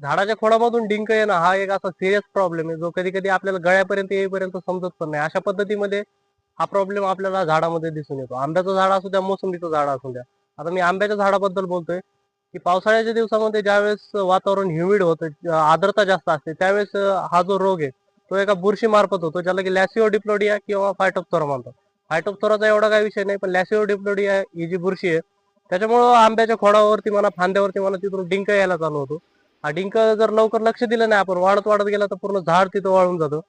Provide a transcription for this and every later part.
झाडाच्या खोडामधून डिंक येणं हा एक असा सिरियस प्रॉब्लेम आहे. जो कधी कधी आपल्याला गळ्यापर्यंत येईपर्यंत समजत पण नाही. अशा पद्धतीमध्ये हा प्रॉब्लेम आपल्याला झाडामध्ये दिसून येतो. आंब्याचं झाड असू द्या मोसंबीचं झाड असू द्या. आता मी आंब्याच्या झाडाबद्दल बोलतोय की पावसाळ्याच्या दिवसामध्ये ज्यावेळेस वातावरण ह्युमिड होतं आर्द्रता जास्त असते त्यावेळेस हा जो रोग आहे तो एका बुरशी मार्फत होतो ज्याला की लॅसिओ डिप्लोडिया किंवा फायटोप्थोरा म्हणतात. फायटोप्थोराचा एवढा काही विषय नाही पण लॅसिओ डिप्लोडिया ही जी बुरशी आहे त्याच्यामुळं आंब्याच्या खोडावरती म्हणा फांद्यावरती म्हणा तिथून डिंक यायला चालू होतो. हा डिंक जर लवकर लक्ष दिलं नाही आपण वाढत वाढत गेला तर पूर्ण झाड तिथं वाळून जातो.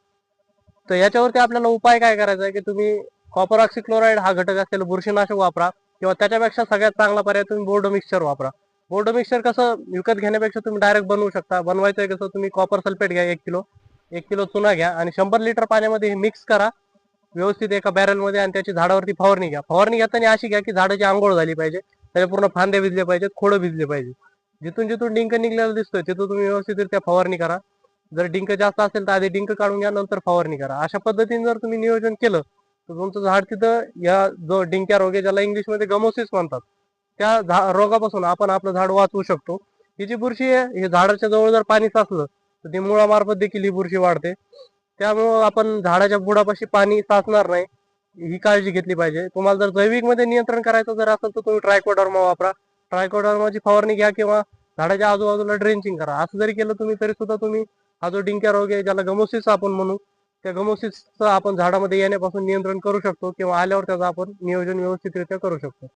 तर याच्यावरती आपल्याला उपाय काय करायचा आहे की तुम्ही कॉपर ऑक्सिक्लोराईड हा घटक असलेला बुरशीनाशक वापरा किंवा त्याच्यापेक्षा सगळ्यात चांगला पर्याय तुम्ही बोर्डो मिक्सचर वापरा. बोर्डो मिक्सचर कसं विकत घेण्यापेक्षा तुम्ही डायरेक्ट बनवू शकता. बनवायचं आहे कसं तुम्ही कॉपर सल्फेट घ्या एक किलो एक किलो चुना घ्या आणि शंभर लिटर पाण्यामध्ये हे मिक्स करा. व्यवस्थित एका बॅरलमध्ये आणि त्याची झाडावरती फवारणी घ्या. फवारणी घेताना अशी घ्या की झाडाची आंघोळ झाली पाहिजे त्याच्या पूर्ण फांदे भिजले पाहिजेत खोडं भिजले पाहिजे जिथून जिथून डिंक निघलेला दिसतोय तिथं तुम्ही व्यवस्थितरित्या फवारणी करा. जर डिंक जास्त असेल तर आधी डिंक काढून घ्या नंतर फवारणी करा. अशा पद्धतीने जर तुम्ही नियोजन केलं तर तुमचं झाड तिथं या जो डिंक्या रोग आहे ज्याला इंग्लिशमध्ये गमोसिस म्हणतात त्या रोगापासून आपण आपलं झाड वाचवू शकतो. ही जी बुरशी आहे हे झाडाच्या जवळ जर पाणी साचलं तर ती मुळामार्फत देखील ही बुरशी वाढते. त्यामुळं आपण झाडाच्या बुडापाशी पाणी साचणार नाही. ही काळजी घेतली पाहिजे. तुम्हाला जर जैविकमध्ये नियंत्रण करायचं जर असेल तर तुम्ही ट्रायकोडर्मा वापरा. ट्रायकोडर्माची फवारणी घ्या किंवा झाडाच्या आजूबाजूला ड्रेंचिंग करा. असं जरी केलं तुम्ही तरी सुद्धा तुम्ही हा जो डिंक्या रोग आहे ज्याला गमोसिस आपण म्हणू त्या गमोसिसचं आपण झाडामध्ये येण्यापासून नियंत्रण करू शकतो किंवा आल्यावर त्याचं आपण नियोजन व्यवस्थितरित्या करू शकतो.